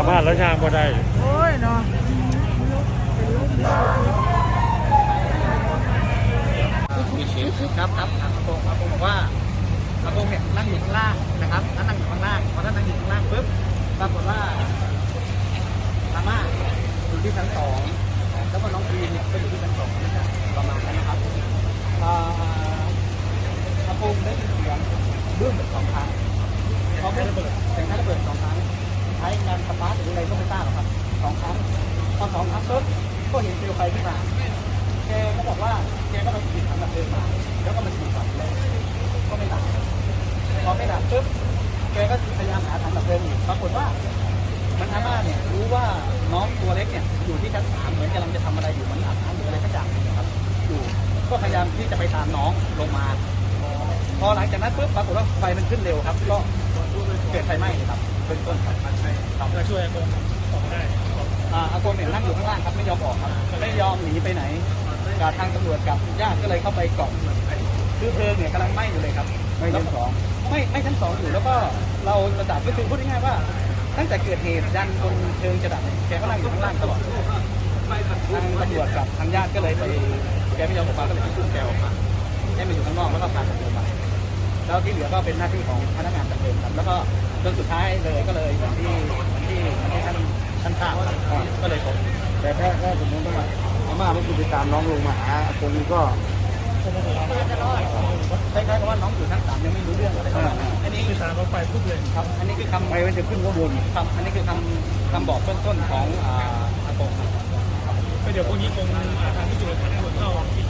าบ้านแล้วยางบ่ได้ โอ้ยเนาะมีเชฟครับครับถามอากงอากงบอกว่าอากงเนี่ยนั่งอยู่ข้างล่างนะครับท่านนั่งอยู่ข้างล่างพอท่านนั่งอยู่ข้างล่างปุ๊บปรากฏว่าอาม่าอยู่ที่ชั้นสองแล้วก็น้องพีเนี่ยก็อยู่ที่ชั้นสองนะครับประมาณนั้นนะครับอ่าอากงได้ยินเสียงบึ้มสองครั้งพอบึ้มเสียงท้ายระเบิดสองครั้งใช้การสตาร์ทหรืออะไรก็ไม่ทราบหรอกครับสองครั้ง ปุ๊บก็เห็นเปลวไฟขึ้นมาแกก็บอกว่าแกก็ไปหยิบถังดับเพลิงมา แล้วก็มาฉีดก่อนเลยก็ไม่ดับพอไม่ดับปุ๊บแกก็พยายามหาถังดับเพลิงอีกปรากฏว่ามันอาม่าเนี่ยรู้ว่าน้องตัวเล็กเนี่ยอยู่ที่ชั้นสามเหมือนกำลังจะทำอะไรอยู่เหมือนอาบน้ำหรืออะไรสักอย่างนะครับอยู่ก็พยายามที่จะไปตามน้องลงมา พอหลังจากนั้นปุ๊บปรากฏว่าไฟมันขึ้นเร็วครับ ก็เกิดไฟไหม้ครับเป็นต้นครับครับเพื่อช่วยอากงออกได้ อาอากงเนี่ยนั่งอยู่ข้างล่างครับไม่ยอมออกครับไม่ยอมหนีไปไหนกับทางตำรวจกับญาติก็เลยเข้าไปกล่อมคือเพลิงเนี่ยกำลังไหม้อยู่เลยครับไม่ชั้นสองไม่ไม่ชั้นสองอยู่แล้วก็เราระดับก็คือพูดง่ายๆว่า ตั้งแต่เกิดเหตุยันจนเพลิงจะดับแกก็นั่งอยู่ข้างล่างตลอดทางตำรวจกับทางญาติก็เลยไปแกไม่ยอมออกมาก็เลยพุ่งแกออกมาให้มาอยู่ข้างนอกแล้วก็พาตำรวจมาแล้วที่เหลือก็เป็นหน้าที่ของพนักงานดับเพลิงครับแล้วก็จนสุดท้ายเลยก็เลยอย่างที่ ที่ท่านท่านทราบครับก็เลยผมแต่ถ้าถ้าสมมติว่าอาม่าไม่คุณไปตามน้องลงมาหาอากงนี่ก็คล้ายๆกับว่าน้องอยู่ชั้นสามยังไม่รู้เรื่องอะไรประมาณนั้นอันนี้คือตามเขาไปปุ๊บเลยครับ อันนี้คือคำไฟมันจะขึ้นข้างบนครับอันนี้คือคำคำบอกเบื้องต้นของอาอากงครับก็เดี๋ยวพรุ่งนี้คงทางที่จุดตำรวจเข้าที่จุดนะก็คงรอ